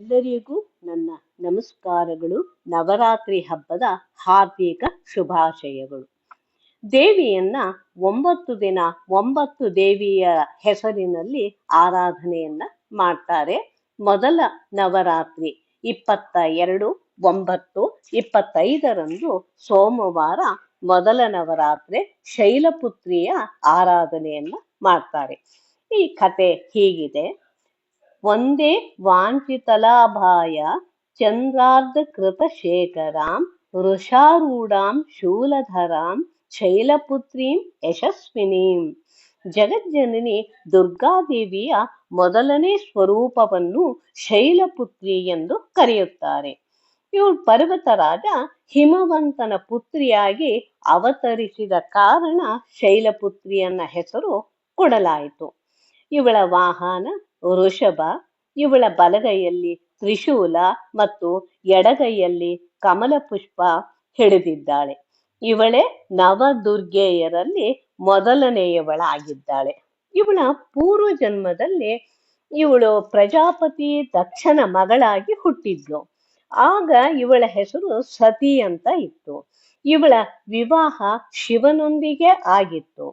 ಎಲ್ಲರಿಗೂ ನನ್ನ ನಮಸ್ಕಾರಗಳು. ನವರಾತ್ರಿ ಹಬ್ಬದ ಹಾರ್ದಿಕ ಶುಭಾಶಯಗಳು. ದೇವಿಯನ್ನ ಒಂಬತ್ತು ದಿನ, ಒಂಬತ್ತು ದೇವಿಯ ಹೆಸರಿನಲ್ಲಿ ಆರಾಧನೆಯನ್ನ ಮಾಡ್ತಾರೆ. ಮೊದಲ ನವರಾತ್ರಿ ಇಪ್ಪತ್ತ ಎರಡು ಒಂಬತ್ತು, ಇಪ್ಪತ್ತೈದರಂದು ಸೋಮವಾರ ಮೊದಲ ನವರಾತ್ರಿ ಶೈಲಪುತ್ರಿಯ ಆರಾಧನೆಯನ್ನ ಮಾಡ್ತಾರೆ. ಈ ಕತೆ ಹೀಗಿದೆ. ಒಂದೇ ವಾಂಚಿತಲಾಭಾಯ ಚಂದ್ರಾರ್ಧ ಕೃತ ಶೇಖರಾಂ ವೃಷಾರೂಢಾಂ ಶೂಲಧರಾಂ ಶೈಲಪುತ್ರೀಂ ಯಶಸ್ವಿನೀಂ. ಜಗಜ್ಜನನಿ ದುರ್ಗಾದೇವಿಯ ಮೊದಲನೇ ಸ್ವರೂಪವನ್ನು ಶೈಲಪುತ್ರಿ ಎಂದು ಕರೆಯುತ್ತಾರೆ. ಇವಳು ಪರ್ವತರಾಜ ಹಿಮವಂತನ ಪುತ್ರಿಯಾಗಿ ಅವತರಿಸಿದ ಕಾರಣ ಶೈಲಪುತ್ರಿಯನ್ನ ಹೆಸರು ಕೊಡಲಾಯಿತು. ಇವಳ ವಾಹನ ವೃಷಭ, ಇವಳ ಬಲಗೈಯಲ್ಲಿ ತ್ರಿಶೂಲ ಮತ್ತು ಎಡಗೈಯಲ್ಲಿ ಕಮಲ ಪುಷ್ಪ ಹಿಡಿದಿದ್ದಾಳೆ. ಇವಳೇ ನವದುರ್ಗೆಯರಲ್ಲಿ ಮೊದಲನೆಯವಳಾಗಿದ್ದಾಳೆ. ಇವಳ ಪೂರ್ವ ಜನ್ಮದಲ್ಲಿ ಇವಳು ಪ್ರಜಾಪತಿ ದಕ್ಷನ ಮಗಳಾಗಿ ಹುಟ್ಟಿದ್ಲು. ಆಗ ಇವಳ ಹೆಸರು ಸತಿ ಅಂತ ಇತ್ತು. ಇವಳ ವಿವಾಹ ಶಿವನೊಂದಿಗೆ ಆಗಿತ್ತು.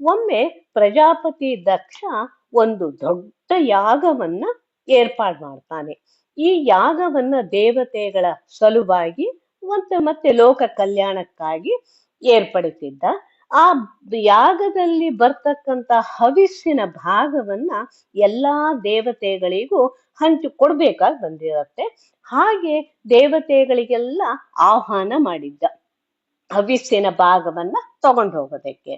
ಒಮ್ಮೆ ಪ್ರಜಾಪತಿ ದಕ್ಷ ಒಂದು ದೊಡ್ಡ ಯಾಗವನ್ನ ಏರ್ಪಾಡು ಮಾಡ್ತಾನೆ. ಈ ಯಾಗವನ್ನ ದೇವತೆಗಳ ಸಲುವಾಗಿ ಮತ್ತೆ ಮತ್ತೆ ಲೋಕ ಕಲ್ಯಾಣಕ್ಕಾಗಿ ಏರ್ಪಡಿಸಿದ್ದ. ಆ ಯಾಗದಲ್ಲಿ ಬರ್ತಕ್ಕಂತ ಹವಿಸ್ಸಿನ ಭಾಗವನ್ನ ಎಲ್ಲಾ ದೇವತೆಗಳಿಗೂ ಹಂಚಿ ಕೊಡ್ಬೇಕಾಗಿ ಬಂದಿರತ್ತೆ. ಹಾಗೆ ದೇವತೆಗಳಿಗೆಲ್ಲ ಆಹ್ವಾನ ಮಾಡಿದ್ದ. ಹವಿಸ್ಸಿನ ಭಾಗವನ್ನ ತಗೊಂಡು ಹೋಗೋದಕ್ಕೆ.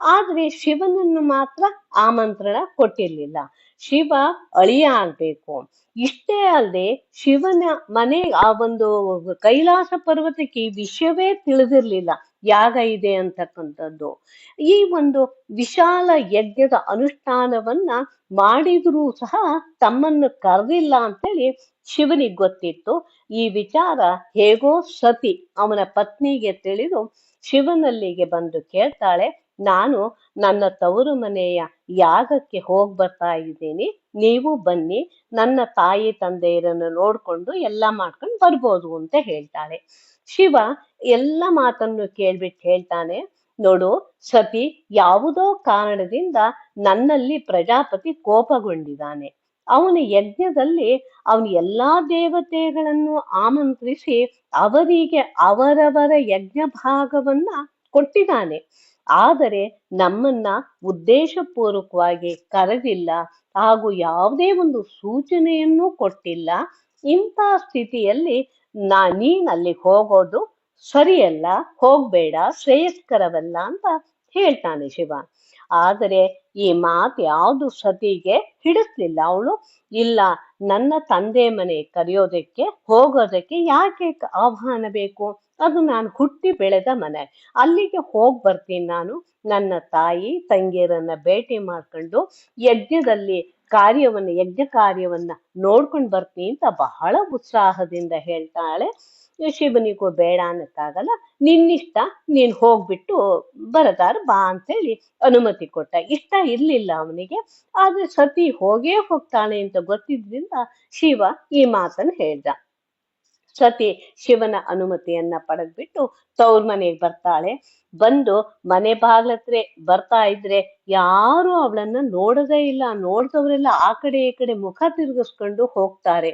ಆದ್ರೆ ಶಿವನನ್ನು ಮಾತ್ರ ಆಮಂತ್ರಣ ಕೊಟ್ಟಿರ್ಲಿಲ್ಲ. ಶಿವ ಅಳಿಯ ಆಗ್ಬೇಕು. ಇಷ್ಟೇ ಅಲ್ಲದೆ ಶಿವನ ಮನೆ ಆ ಒಂದು ಕೈಲಾಸ ಪರ್ವತಕ್ಕೆ ಈ ವಿಷಯವೇ ತಿಳಿದಿರ್ಲಿಲ್ಲ. ಯಾಗ ಇದೆ ಅಂತಕ್ಕಂಥದ್ದು. ಈ ಒಂದು ವಿಶಾಲ ಯಜ್ಞದ ಅನುಷ್ಠಾನವನ್ನ ಮಾಡಿದ್ರೂ ಸಹ ತಮ್ಮನ್ನು ಕರೆದಿಲ್ಲ ಅಂತೇಳಿ ಶಿವನಿಗೆ ಗೊತ್ತಿತ್ತು. ಈ ವಿಚಾರ ಹೇಗೋ ಸತಿ ಅವನ ಪತ್ನಿಗೆ ತಿಳಿದು ಶಿವನಲ್ಲಿಗೆ ಬಂದು ಕೇಳ್ತಾಳೆ, ನಾನು ನನ್ನ ತವರು ಮನೆಯ ಯಾಗಕ್ಕೆ ಹೋಗಿ ಬರ್ತಾ ಇದ್ದೀನಿ. ನೀವು ಬನ್ನಿ, ನನ್ನ ತಾಯಿ ತಂದೆಯರನ್ನು ನೋಡ್ಕೊಂಡು ಎಲ್ಲ ಮಾಡ್ಕೊಂಡು ಬರ್ಬೋದು ಅಂತ ಹೇಳ್ತಾಳೆ. ಶಿವ ಎಲ್ಲ ಮಾತನ್ನು ಕೇಳ್ಬಿಟ್ಟು ಹೇಳ್ತಾನೆ, ನೋಡು ಸತಿ ಯಾವುದೋ ಕಾರಣದಿಂದ ನನ್ನಲ್ಲಿ ಪ್ರಜಾಪತಿ ಕೋಪಗೊಂಡಿದ್ದಾನೆ. ಅವನ ಯಜ್ಞದಲ್ಲಿ ಅವನು ಎಲ್ಲಾ ದೇವತೆಗಳನ್ನು ಆಮಂತ್ರಿಸಿ ಅವರಿಗೆ ಅವರವರ ಯಜ್ಞ ಭಾಗವನ್ನ ಕೊಟ್ಟಿದ್ದಾನೆ. ಆದರೆ ನಮ್ಮನ್ನ ಉದ್ದೇಶಪೂರ್ವಕವಾಗಿ ಕರೆದಿಲ್ಲ ಹಾಗೂ ಯಾವುದೇ ಒಂದು ಸೂಚನೆಯನ್ನು ಕೊಟ್ಟಿಲ್ಲ. ಇಂಥ ಸ್ಥಿತಿಯಲ್ಲಿ ನಾ ನೀನಲ್ಲಿ ಹೋಗೋದು ಸರಿಯಲ್ಲ ಹೋಗ್ಬೇಡ ಶ್ರೇಯಸ್ಕರವಲ್ಲ ಅಂತ ಹೇಳ್ತಾನೆ ಶಿವ. ಆದರೆ ಈ ಮಾತು ಯಾವುದು ಸತಿಗೆ ಹಿಡಿಸ್ಲಿಲ್ಲ ಅವಳು. ಇಲ್ಲ, ನನ್ನ ತಂದೆ ಮನೆ ಕರೆಯೋದಕ್ಕೆ, ಹೋಗೋದಕ್ಕೆ ಯಾಕೆ ಆಹ್ವಾನ ಬೇಕು? ಅದು ನಾನು ಹುಟ್ಟಿ ಬೆಳೆದ ಮನೆ. ಅಲ್ಲಿಗೆ ಹೋಗಿ ಬರ್ತೀನಿ ನಾನು. ನನ್ನ ತಾಯಿ, ತಂಗಿಯರನ್ನ ಭೇಟಿ ಮಾಡ್ಕೊಂಡು ಯಜ್ಞದಲ್ಲಿ ಕಾರ್ಯವನ್ನ, ಯಜ್ಞ ಕಾರ್ಯವನ್ನ ನೋಡ್ಕೊಂಡು ಬರ್ತೀನಿ ಅಂತ ಬಹಳ ಉತ್ಸಾಹದಿಂದ ಹೇಳ್ತಾಳೆ. ಶಿವನಿಗೂ ಬೇಡ ಅನ್ನಕ್ಕಾಗಲ್ಲ, ನಿನ್ನಿಷ್ಟ ನೀನ್ ಹೋಗ್ಬಿಟ್ಟು ಬರದಾರ ಬಾ ಅಂತೇಳಿ ಅನುಮತಿ ಕೊಟ್ಟ. ಇಷ್ಟ ಇರ್ಲಿಲ್ಲ ಅವನಿಗೆ, ಆದ್ರೆ ಸತಿ ಹೋಗೇ ಹೋಗ್ತಾಳೆ ಅಂತ ಗೊತ್ತಿದ್ರಿಂದ ಶಿವ ಈ ಮಾತನ್ನು ಹೇಳ್ದ. ಸತಿ ಶಿವನ ಅನುಮತಿಯನ್ನ ಪಡೆದ್ಬಿಟ್ಟು ತವ್ರ ಮನೆಗೆ ಬರ್ತಾಳೆ. ಬಂದು ಮನೆ ಬಾಗ್ಲತ್ರೆ ಬರ್ತಾ ಇದ್ರೆ ಯಾರು ಅವಳನ್ನ ನೋಡದೇ ಇಲ್ಲ. ನೋಡ್ದವರೆಲ್ಲ ಆ ಕಡೆ ಈ ಕಡೆ ಮುಖ ತಿರುಗಿಸ್ಕೊಂಡು ಹೋಗ್ತಾರೆ.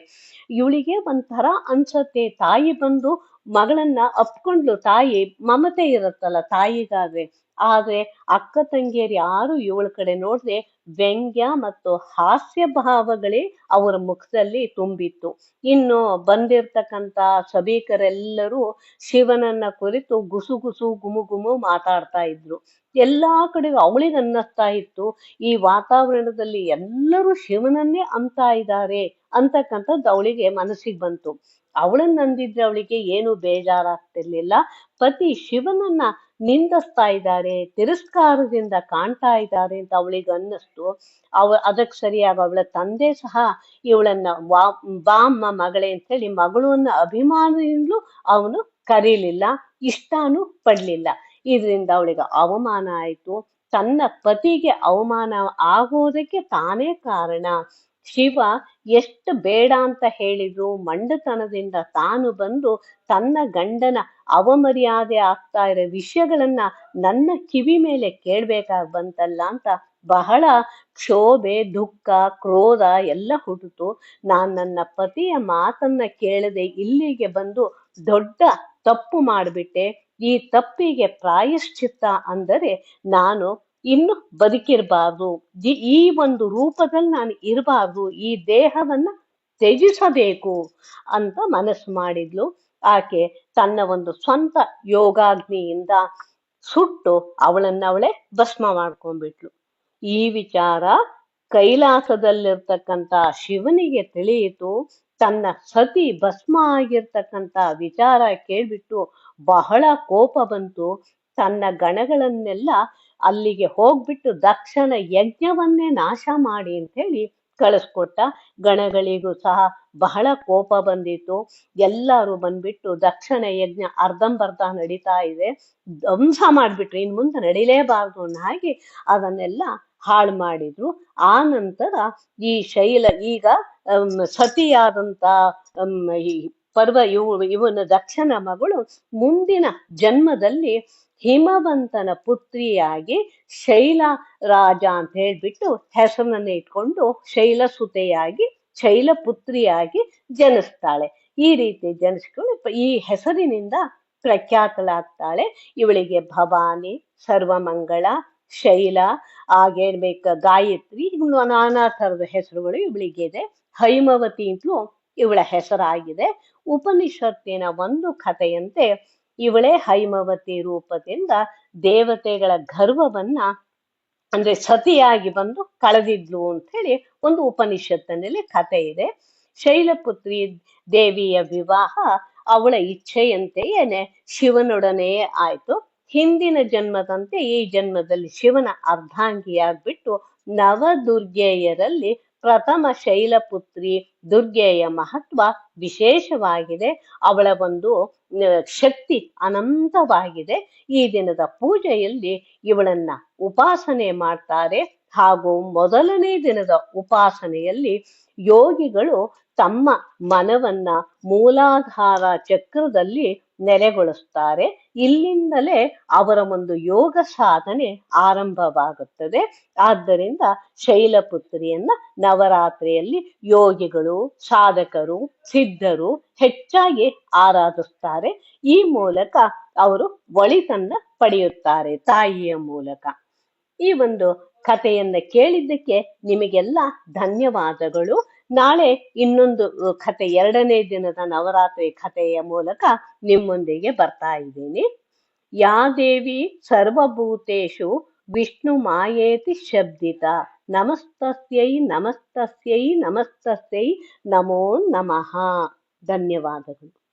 ಇವಳಿಗೆ ಒಂಥರ ಅನ್ಸತ್ತೆ. ತಾಯಿ ಬಂದು ಮಗಳನ್ನ ಅಪ್ಕೊಂಡ್ಲು ತಾಯಿ, ಮಮತೆ ಇರುತ್ತಲ್ಲ ತಾಯಿಗಾದ್ರೆ. ಆದ್ರೆ ಅಕ್ಕ ತಂಗಿಯರು ಯಾರು ಇವಳ ಕಡೆ ನೋಡ್ದೆ ವ್ಯಂಗ್ಯ ಮತ್ತು ಹಾಸ್ಯ ಭಾವಗಳೇ ಅವರ ಮುಖದಲ್ಲಿ ತುಂಬಿತ್ತು. ಇನ್ನು ಬಂದಿರ್ತಕ್ಕಂತ ಸಭಿಕರೆಲ್ಲರೂ ಶಿವನನ್ನ ಕುರಿತು ಗುಸು ಗುಸು ಗುಮು ಗುಮು ಮಾತಾಡ್ತಾ ಇದ್ರು. ಎಲ್ಲಾ ಕಡೆಗೂ ಅವಳಿಗೆ ಅನ್ನಿಸ್ತಾ ಇತ್ತು, ಈ ವಾತಾವರಣದಲ್ಲಿ ಎಲ್ಲರೂ ಶಿವನನ್ನೇ ಅಂತ ಇದ್ದಾರೆ ಅಂತಕ್ಕಂಥದ್ದು ಅವಳಿಗೆ ಮನಸ್ಸಿಗೆ ಬಂತು. ಅವಳನ್ನ ನಂಬಿದ್ರೆ ಅವಳಿಗೆ ಏನು ಬೇಜಾರಾಗ್ತಿರ್ಲಿಲ್ಲ. ಪತಿ ಶಿವನನ್ನ ನಿಂದಿಸ್ತಾ ಇದ್ದಾರೆ, ತಿರಸ್ಕಾರದಿಂದ ಕಾಣ್ತಾ ಇದ್ದಾರೆ ಅಂತ ಅವಳಿಗೆ ಅನ್ನಿಸ್ತು. ಅವ, ಅದಕ್ಕೆ ಸರಿಯಾಗಿ ಅವಳ ತಂದೆ ಸಹ ಇವಳನ್ನ ವಾ ಬಾಮ್ಮ ಮಗಳೇ ಅಂತೇಳಿ ಮಗಳನ್ನ ಅಭಿಮಾನದಿಂದಲೂ ಅವನು ಕರೀಲಿಲ್ಲ, ಇಷ್ಟಾನು ಪಡ್ಲಿಲ್ಲ. ಇದರಿಂದ ಅವಳಿಗೆ ಅವಮಾನ ಆಯ್ತು. ತನ್ನ ಪತಿಗೆ ಅವಮಾನ ಆಗೋದಕ್ಕೆ ತಾನೇ ಕಾರಣ. ಶಿವ ಎಷ್ಟು ಬೇಡ ಅಂತ ಹೇಳಿದ್ರು ಮಂಡತನದಿಂದ ತಾನು ಬಂದು ತನ್ನ ಗಂಡನ ಅವಮರ್ಯಾದೆ ಆಗ್ತಾ ಇರೋ ವಿಷಯಗಳನ್ನ ನನ್ನ ಕಿವಿ ಮೇಲೆ ಕೇಳ್ಬೇಕಾಗ್ ಬಂತಲ್ಲ ಅಂತ ಬಹಳ ಕ್ಷೋಭೆ, ದುಃಖ, ಕ್ರೋಧ ಎಲ್ಲ ಹುಟ್ಟಿತು ನಾನ್ ನನ್ನ ಪತಿಯ ಮಾತನ್ನ ಕೇಳದೆ ಇಲ್ಲಿಗೆ ಬಂದು ದೊಡ್ಡ ತಪ್ಪು ಮಾಡಿಬಿಟ್ಟೆ. ಈ ತಪ್ಪಿಗೆ ಪ್ರಾಯಶ್ಚಿತ್ತ ಅಂದರೆ ನಾನು ಇನ್ನು ಬದುಕಿರಬಾರ್ದು. ಈ ಒಂದು ರೂಪದಲ್ಲಿ ನಾನು ಇರಬಾರ್ದು, ಈ ದೇಹವನ್ನ ತ್ಯಜಿಸಬೇಕು ಅಂತ ಮನಸ್ಸು ಮಾಡಿದ್ಲು. ಆಕೆ ತನ್ನ ಒಂದು ಸ್ವಂತ ಯೋಗಾಗ್ನಿಯಿಂದ ಸುಟ್ಟು ಅವಳನ್ನ ಅವಳೇ ಭಸ್ಮ ಮಾಡ್ಕೊಂಡ್ಬಿಟ್ಲು. ಈ ವಿಚಾರ ಕೈಲಾಸದಲ್ಲಿರ್ತಕ್ಕಂತ ಶಿವನಿಗೆ ತಿಳಿಯಿತು. ತನ್ನ ಸತಿ ಭಸ್ಮ ಆಗಿರ್ತಕ್ಕಂತ ವಿಚಾರ ಕೇಳ್ಬಿಟ್ಟು ಬಹಳ ಕೋಪ ಬಂತು. ತನ್ನ ಗಣಗಳನ್ನೆಲ್ಲ ಅಲ್ಲಿಗೆ ಹೋಗ್ಬಿಟ್ಟು ದಕ್ಷಣ ಯಜ್ಞವನ್ನೇ ನಾಶ ಮಾಡಿ ಅಂತ ಹೇಳಿ ಕಳಿಸ್ಕೊಟ್ಟ. ಗಣಗಳಿಗೂ ಸಹ ಬಹಳ ಕೋಪ ಬಂದಿತ್ತು. ಎಲ್ಲರೂ ಬಂದ್ಬಿಟ್ಟು ದಕ್ಷಿಣ ಯಜ್ಞ ಅರ್ಧಂಬರ್ಧ ನಡೀತಾ ಇದೆ. ಧ್ವಂಸ ಮಾಡಿಬಿಟ್ರು. ಇನ್ ಮುಂದೆ ನಡಿಲೇಬಾರ್ದು ಅನ್ನೋ ಅದನ್ನೆಲ್ಲ ಹಾಳು ಮಾಡಿದ್ರು. ಆ ನಂತರ ಈ ಶೈಲ ಈಗ ಸತಿಯಾದಂತ ಈ ಪರ್ವ ಇವು, ಇವನ ದಕ್ಷನ ಮಗಳು ಮುಂದಿನ ಜನ್ಮದಲ್ಲಿ ಹಿಮವಂತನ ಪುತ್ರಿಯಾಗಿ ಶೈಲ ರಾಜ ಅಂತ ಹೇಳ್ಬಿಟ್ಟು ಹೆಸರನ್ನ ಇಟ್ಕೊಂಡು ಶೈಲಸುತೆಯಾಗಿ ಶೈಲ ಪುತ್ರಿಯಾಗಿ ಜನಿಸ್ತಾಳೆ. ಈ ರೀತಿ ಜನಿಸ್ಕೊಂಡು ಈ ಹೆಸರಿನಿಂದ ಪ್ರಖ್ಯಾತಳಾಗ್ತಾಳೆ. ಇವಳಿಗೆ ಭವಾನಿ, ಸರ್ವಮಂಗಳ, ಶೈಲ ಹಾಗೆ ಬೇಕ ಗಾಯತ್ರಿ ಇನ್ನು ನಾನಾ ಥರದ ಹೆಸರುಗಳು ಇದೆ ಹೈಮವತಿ ಅಂತಲೂ ಇವಳ ಹೆಸರಾಗಿದೆ. ಉಪನಿಷತ್ತಿನ ಒಂದು ಕಥೆಯಂತೆ ಇವಳೇ ಹೈಮವತಿ ರೂಪದಿಂದ ದೇವತೆಗಳ ಗರ್ವವನ್ನ ಅಂದ್ರೆ ಸತಿಯಾಗಿ ಬಂದು ಕಳೆದಿದ್ಲು ಅಂತ ಹೇಳಿ ಒಂದು ಉಪನಿಷತ್ತಿನಲ್ಲಿ ಕಥೆ ಇದೆ. ಶೈಲಪುತ್ರಿ ದೇವಿಯ ವಿವಾಹ ಅವಳ ಇಚ್ಛೆಯಂತೆಯೇನೆ ಶಿವನೊಡನೆಯೇ ಆಯ್ತು. ಹಿಂದಿನ ಜನ್ಮದಂತೆ ಈ ಜನ್ಮದಲ್ಲಿ ಶಿವನ ಅರ್ಧಾಂಗಿಯಾಗ್ಬಿಟ್ಟು ನವದುರ್ಗೆಯರಲ್ಲಿ ಪ್ರಥಮ ಶೈಲಪುತ್ರಿ ದುರ್ಗೆಯ ಮಹತ್ವ ವಿಶೇಷವಾಗಿದೆ. ಅವಳ ಒಂದು ಶಕ್ತಿ ಅನಂತವಾಗಿದೆ. ಈ ದಿನದ ಪೂಜೆಯಲ್ಲಿ ಇವಳನ್ನ ಉಪಾಸನೆ ಮಾಡ್ತಾರೆ. ಹಾಗೂ ಮೊದಲನೇ ದಿನದ ಉಪಾಸನೆಯಲ್ಲಿ ಯೋಗಿಗಳು ತಮ್ಮ ಮನವನ್ನ ಮೂಲಾಧಾರ ಚಕ್ರದಲ್ಲಿ ನೆಲೆಗೊಳಿಸ್ತಾರೆ. ಇಲ್ಲಿಂದಲೇ ಅವರ ಒಂದು ಯೋಗ ಸಾಧನೆ ಆರಂಭವಾಗುತ್ತದೆ. ಆದ್ದರಿಂದ ಶೈಲಪುತ್ರಿಯನ್ನ ನವರಾತ್ರಿಯಲ್ಲಿ ಯೋಗಿಗಳು, ಸಾಧಕರು, ಸಿದ್ಧರು ಹೆಚ್ಚಾಗಿ ಆರಾಧಿಸ್ತಾರೆ. ಈ ಮೂಲಕ ಅವರು ಒಳಿತನ್ನ ಪಡೆಯುತ್ತಾರೆ ತಾಯಿಯ ಮೂಲಕ. ಈ ಒಂದು ಕಥೆಯನ್ನ ಕೇಳಿದ್ದಕ್ಕೆ ನಿಮಗೆಲ್ಲ ಧನ್ಯವಾದಗಳು. ನಾಳೆ ಇನ್ನೊಂದು ಕತೆ, ಎರಡನೇ ದಿನದ ನವರಾತ್ರಿ ಕಥೆಯ ಮೂಲಕ ನಿಮ್ಮೊಂದಿಗೆ ಬರ್ತಾ ಇದ್ದೀನಿ. ಯಾ ದೇವಿ ಸರ್ವಭೂತೇಶು ವಿಷ್ಣು ಮಾಯೇತಿ ಶಬ್ದಿತ. ನಮಸ್ತಸ್ಯೈ ನಮಸ್ತಸ್ಯೈ ನಮಸ್ತಸ್ಯೈ, ನಮೋ ನಮಃ. ಧನ್ಯವಾದಗಳು.